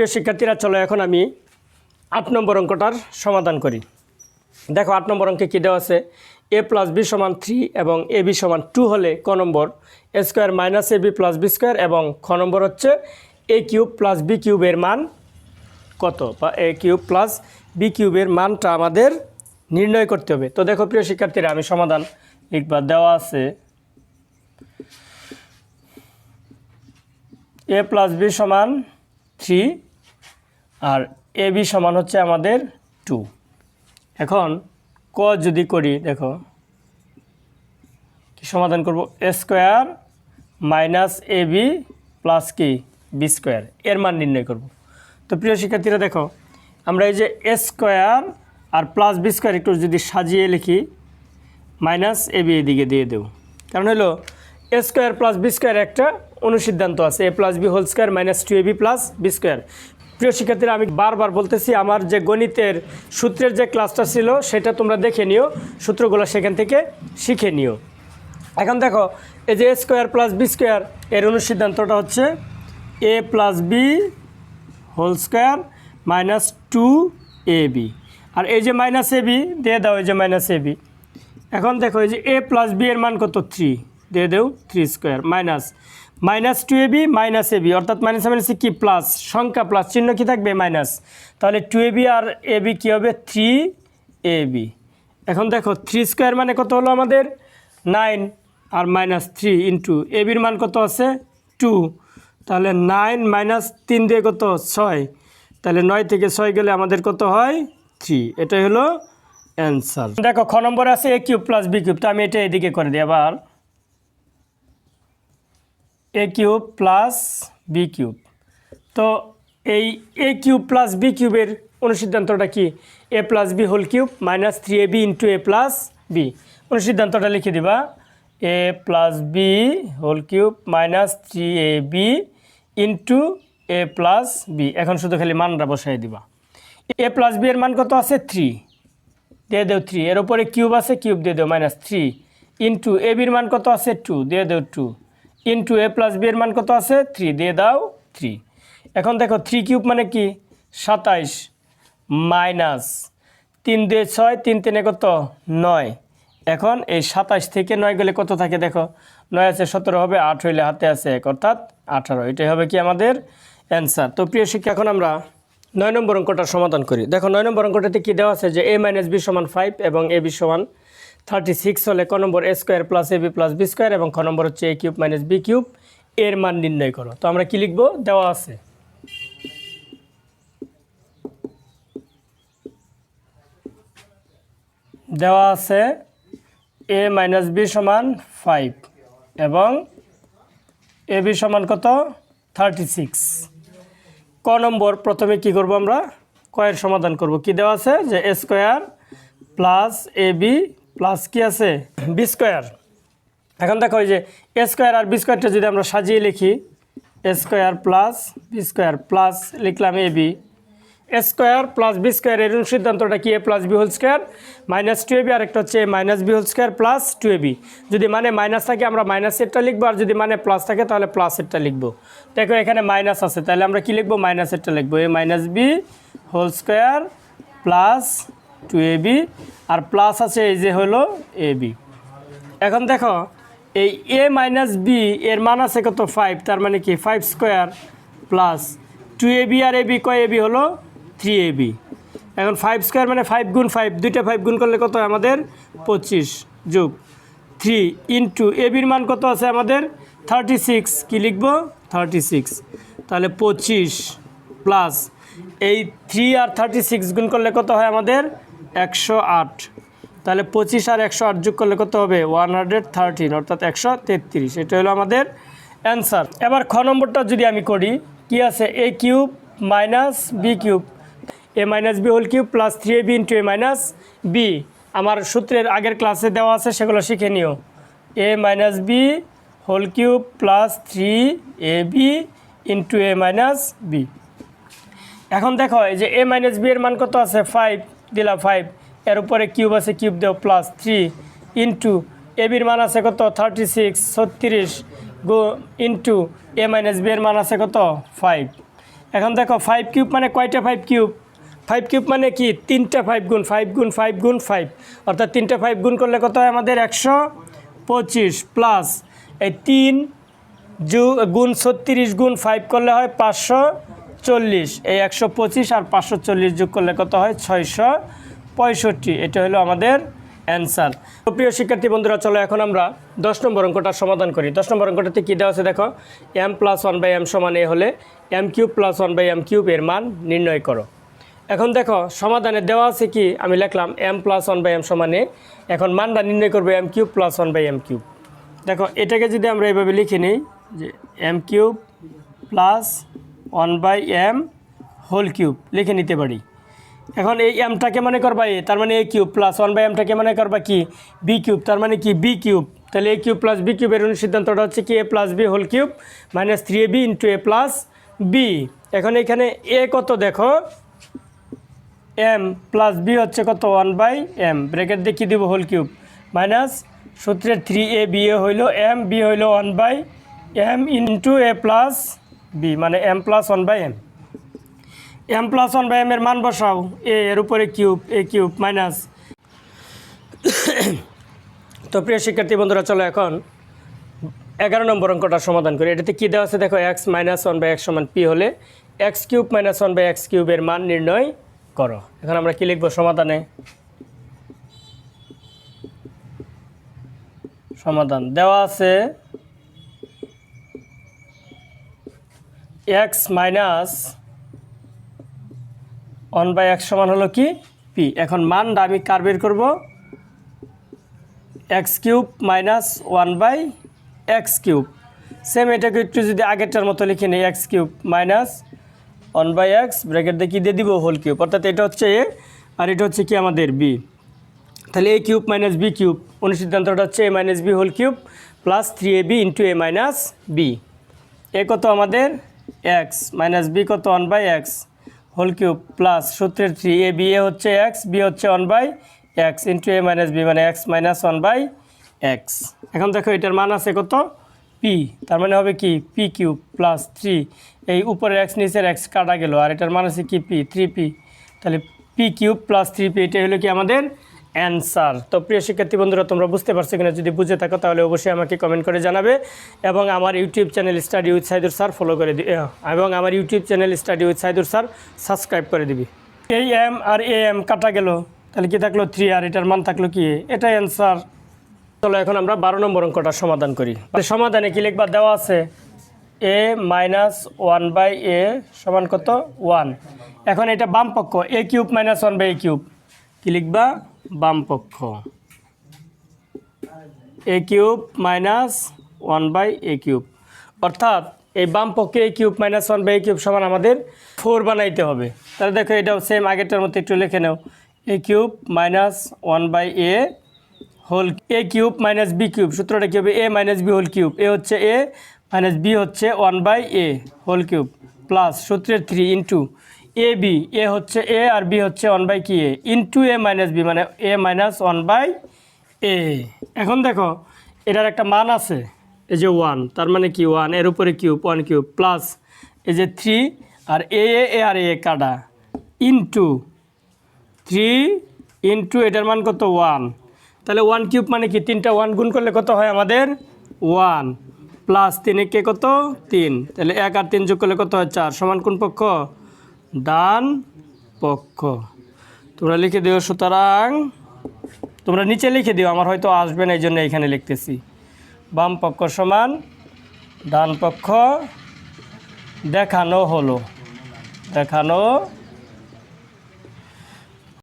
প্রিয় শিক্ষার্থীরা, চলো এখন আমি আট নম্বর অঙ্কটার সমাধান করি। দেখো, আট নম্বর অঙ্কে কী দেওয়া আছে? এ প্লাস বি সমান থ্রি এবং এ বি সমান টু হলে ক নম্বর? A square minus A B plus B square এবং খ নম্বর হচ্ছে এ কিউব প্লাস বি কিউবের মান কত? বা এ কিউব প্লাস বি কিউবের মানটা আমাদের নির্ণয় করতে হবে। তো দেখো, প্রিয় শিক্ষার্থীরা, আমি সমাধান লিখবা দেওয়া আছে। এ প্লাস বি সমান থ্রি আর এ বি সমান হচ্ছে আমাদের টু। এখন ক যদি করি, দেখো, কি সমাধান করব? A square minus A B plus কি? B square. এর মান নির্ণয় করব। তো প্রিয় শিক্ষার্থীরা, দেখো, আমরা এই যে এ স্কোয়ার আর প্লাস বি স্কোয়ার একটু যদি সাজিয়ে লিখি, মাইনাস এ বি এদিকে দিয়ে দেব। কারণ হলো, A square plus B square একটা অনুসিদ্ধান্ত আছে। A plus B whole square minus two A B plus B square. প্রিয় শিক্ষার্থীরা, আমি বারবার বলতেছি, আমার যে গণিতের সূত্রের যে ক্লাসটা ছিল, সেটা তোমরা দেখে নিও, সূত্রগুলো সেখান থেকে শিখে নিও। এখন দেখো, এই যে A square plus B square এর অনুসিদ্ধান্তটা হচ্ছে A plus B whole square minus two A B আর এই যে মাইনাস এ বি দিয়ে দাও এই যে মাইনাস এ বি এখন দেখো, এই যে এ প্লাস বি এর মান কত? থ্রি দিয়ে দেও three square minus minus two A B minus A B অর্থাৎ মাইনাস মাইনাস কি? প্লাস সংখ্যা প্লাস চিহ্ন কি থাকবে? মাইনাস তাহলে টু এ বি আর এ বি কী হবে? থ্রি এ বি এখন দেখো থ্রি স্কোয়ার মানে কত হলো আমাদের? নাইন আর মাইনাস থ্রি ইন্টু বির মান কত আছে? টু তাহলে নাইন মাইনাস তিন দিয়ে কত? ছয়. তাহলে নয় থেকে ছয় গেলে আমাদের কত হয়? থ্রি এটাই হলো অ্যান্সার দেখো, খ নম্বরে আছে A cube plus B cube তো আমি এটা এদিকে করে দিই আবার। A cube plus B cube তো এই এ কিউব প্লাস বি কিউবের অনুসিদ্ধান্তটা কি? A plus B whole cube minus three A B into A plus B অনুসিদ্ধান্তটা লিখে দিবা। A plus B whole cube minus three A B into A plus B এখন শুধু খালি মানটা বসাই দিবা। এ প্লাস বি এর মান কত আছে? থ্রি দিয়ে দেও থ্রি এর উপরে কিউব আছে কিউব দিয়ে দেও মাইনাস থ্রি ইন্টু এ বির মান কত আছে? টু দিয়ে দেও two into A plus B এর মান কত আছে? থ্রি দিয়ে দাও থ্রি এখন দেখো থ্রি কিউব মানে কি? সাতাইশ মাইনাস তিন দিয়ে ছয়, তিন তিনে কত? নয়। এখন এই সাতাশ থেকে নয় গেলে কত থাকে দেখো? নয় আছে সতেরো হবে, আট হইলে হাতে আছে এক, অর্থাৎ আঠারো। এটাই হবে কি আমাদের অ্যান্সার তো প্রিয় শিক্ষা এখন আমরা নয় নম্বর অঙ্কটার সমাধান করি। দেখো নয় নম্বর অঙ্কটাতে কী দেওয়া আছে? যে এ মাইনাস বি সমান ফাইভ এবং এ বি সমান থার্টি সিক্স হলে ক নম্বর A square plus A B plus B square এবং খ নম্বর হচ্ছে A cube minus B cube. এর মান নির্ণয় করো। তো আমরা কি লিখব? দেওয়া আছে। দেওয়া আছে এ মাইনাস বি সমান ফাইভ এবং এ বি সমান কত? Thirty six. ক নম্বর প্রথমে কি করব আমরা? কয়ের সমাধান করব। কি দেওয়া আছে? যে A square plus A B plus কি আছে? B square. এখন দেখো ওই যে এ স্কোয়ার আর বি স্কোয়ারটা যদি আমরা সাজিয়ে লিখি, A square plus B square plus লিখলাম A B. A square plus B square এর সিদ্ধান্তটা কি? A plus B whole square, minus two A B, আরেকটা হচ্ছে minus B whole square plus two A B. যদি মানে মাইনাস থাকে, আমরা মাইনাসেরটা লিখব, আর যদি মানে প্লাস থাকে, তাহলে প্লাসেরটা লিখব। দেখো এখানে মাইনাস আছে, তাহলে আমরা কি লিখব? মাইনাসেরটা লিখব। A minus B whole square plus two A B R plus আছে এই যে হলো এ বি এখন দেখো, এই এ মাইনাস বি এর মান আছে কত? ফাইভ তার মানে কি? Five square plus two A B R A B কয় এ বি হলো? থ্রি এ বি এখন ফাইভ স্কোয়ার মানে ফাইভ গুণ ফাইভ দুইটা ফাইভ গুণ করলে কত আমাদের পঁচিশ যোগ থ্রি ইন্টু এ বির মান কত আছে আমাদের? থার্টি সিক্স কী লিখব? থার্টি সিক্স তাহলে পঁচিশ প্লাস এই থ্রি আর থার্টি সিক্স গুণ করলে কত হয় আমাদের? একশো আট। তাহলে পঁচিশ আর একশো আট যোগ করলে কত হবে? ওয়ান হান্ড্রেড থার্টিন, অর্থাৎ একশো তেত্রিশ। এটা হলো আমাদের অ্যান্সার। এবার খ নম্বরটা যদি আমি করি, কি আছে? A cube minus B cube. A minus B whole cube plus three A B into A minus B. আমার সূত্রের আগের ক্লাসে দেওয়া আছে, সেগুলো শিখে নিও। A minus B whole cube plus three A B into A minus B. এখন দেখো, এই যে এ মাইনাস বি এর মান কত আছে? ফাইভ। দিলা ফাইভ এর উপরে কিউব আছে কিউব দেও প্লাস থ্রি ইন্টু এ বির মান আছে কত? থার্টি সিক্স ছত্রিশ গো ইন্টু এ মাইনাস বি এর মান আছে কত? ফাইভ এখন দেখো ফাইভ কিউব মানে কয়টা ফাইভ কিউব ফাইভ কিউব মানে কি? তিনটা ফাইভ গুণ ফাইভ গুণ ফাইভ গুণ ফাইভ অর্থাৎ তিনটা ফাইভ গুণ করলে কত হয় আমাদের? একশো পঁচিশ প্লাস এই তিন জু গুণ ছত্রিশ গুণ ফাইভ করলে হয় পাঁচশো চল্লিশ। এই একশো পঁচিশ আর পাঁচশো চল্লিশ যোগ করলে কত হয়? ছয়শো পঁয়ষট্টি। এটা হলো আমাদের অ্যান্সার। তো প্রিয় শিক্ষার্থী বন্ধুরা, চলো এখন আমরা দশ নম্বর অঙ্কটার সমাধান করি। দশ নম্বর অঙ্কটাতে কী দেওয়া আছে দেখো? M plus one by m সমান এ হলে m cube plus one by m cube এর মান নির্ণয় করো। এখন দেখো, সমাধানে দেওয়া আছে কি? আমি লিখলাম m plus one by m সমান এ এখন মানটা নির্ণয় করব m cube plus one by m cube দেখো, এটাকে যদি আমরা এভাবে লিখে নিই, যে m cube plus one by m whole cube লিখে নিতে পারি। এখন এই এমটাকে মনে করবা এ, তার মানে a cube plus one by এমটাকে মনে করবা কি? বি কিউব, তার মানে কি? B cube. তাহলে এ কিউব প্লাস বি কিউবের সিদ্ধান্তটা হচ্ছে কি? A plus b whole cube minus three a b into a plus b. এখন এখানে এ কত দেখো? এম প্লাস বি হচ্ছে কত? One by M. ব্রেকেট দিয়ে কী দিব? Whole cube. মাইনাস সূত্রের থ্রি এ বি এ হইল এম, বি হইল one by m into a plus b মানে m plus one by m m plus one by m এর মান বসাও। এ এর উপরে কিউব এ কিউব মাইনাস তো প্রিয় শিক্ষার্থী বন্ধুরা, চলো এখন এগারো নম্বর অঙ্কটার সমাধান করি। এটাতে কী দেওয়া আছে? দেখো x minus one by x সমান পি হলে x cube minus one by x কিউবের মান নির্ণয় করো। এখন আমরা কী লিখব সমাধানে? সমাধান দেওয়া আছে x minus one by x সমান হলো কি? পি এখন মানটা আমি কার বের করব? X cube minus one by x cube same এটাকে একটু যদি আগেরটার মতো লিখে নিই x cube minus one by x bracket দিয়ে দিয়ে দিব? হোল কিউব অর্থাৎ এটা হচ্ছে এ আর এটা হচ্ছে কি আমাদের বি তাহলে a cube minus b cube অনুসিদ্ধান্তটা হচ্ছে a minus b whole cube plus three a b into a minus b a কত আমাদের? এক্স মাইনাস বি কত one by x whole cube plus সূত্রের থ্রি এ বি এ হচ্ছে x b হচ্ছে one by x into a minus b মানে x minus one by x এখন দেখো এটার মান আছে কত? পি তার মানে হবে কি? পি কিউব প্লাস থ্রি এই উপরের এক্স নিচের এক্স কাটা গেল। আর এটার মান আছে কি? পি থ্রি পি তাহলে p cube plus three p এটা হলো কি আমাদের অ্যান্সার। তো প্রিয় শিক্ষার্থী বন্ধুরা তোমরা বুঝতে পারছ কিনা? যদি বুঝে থাকো তাহলে অবশ্যই আমাকে কমেন্ট করে জানাবে। এবং আমার YouTube channel study with Saidur sir follow করে দি আহ, এবং আমার YouTube channel study with Saidur sir subscribe করে দিবি। এই এম আর এ এম কাটা গেল। তাহলে কি থাকল? থ্রি আর এটার মান থাকল কি? এটাই অ্যান্সার চলো এখন আমরা বারো নম্বর অঙ্কটার সমাধান করি। সমাধানে কি লিখবা দেওয়া আছে? A minus one by a সমান কত? ওয়ান এখন এটা বাম পক্ষ a cube minus one by a cube কি লিখবা? বাম পক্ষ a cube minus one by a cube অর্থাৎ এই বাম পক্ষে a cube minus one by a cube সমান আমাদের ফোর বানাইতে হবে। তাহলে দেখো এটাও সেম আগেরটার মতো একটু লিখে নাও। A cube minus one by a whole a cube minus b cube সূত্রটা কী হবে? A minus b whole cube a হচ্ছে এ মাইনাস বি হচ্ছে one by a whole cube plus সূত্রের three into a b a হচ্ছে a আর b হচ্ছে one by কি a into a minus b মানে a minus one by a এখন দেখো, এটার একটা মান আছে, এই যে ওয়ান তার মানে কি ওয়ানের উপরে কিউব ওয়ান কিউব প্লাস এই যে থ্রি আর এ এ আর এ কাটা। ইন্টু থ্রি ইন্টু এটার মান কত? ওয়ান তাহলে ওয়ান কিউব মানে কি? তিনটা ওয়ান গুণ করলে কত হয় আমাদের? ওয়ান প্লাস তিনে কে কত? তিন। তাহলে এক আর তিন যোগ করলে কত হয়? চার। সমান কোন পক্ষ? ডান পক্ষ। তোমরা লিখে দিও সুতরাং, তোমরা নিচে লিখে দিও, আমার হয়তো আসবে না এই জন্য এখানে লিখতেছি। বাম পক্ষ সমান ডান পক্ষ দেখানো হলো। দেখানো